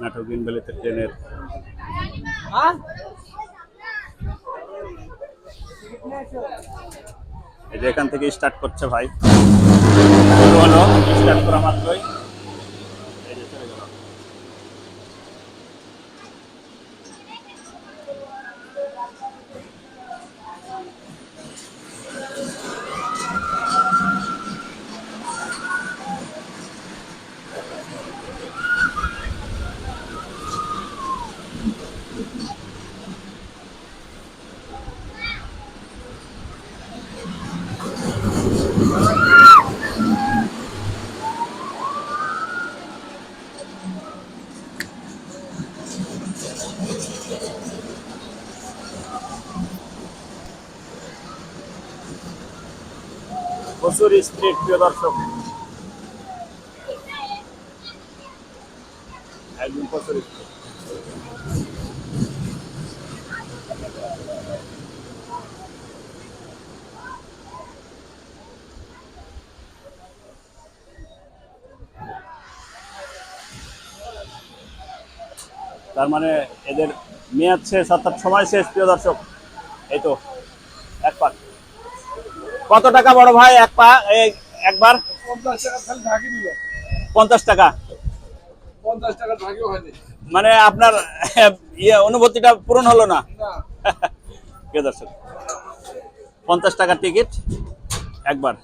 নাটক দিন বেলাতে ট্রেনের এই যে এখান থেকে স্টার্ট করছে ভাই। হলো স্টার্ট করা মাত্রই। প্রচুর স্পিড প্রিয় দর্শক। একদম প্রচুর তার মানে এদের মেয়াদ শেষ, অর্থাৎ সময় শেষ, প্রিয় দর্শক। এই তো, এক পাক। কত টাকা বড় ভাই? এক পা একবার। পঞ্চাশ টাকা মানে আপনার ইয়ে অনুভূতিটা পূরণ হলো না? দর্শক পঞ্চাশ টাকার টিকিট একবার।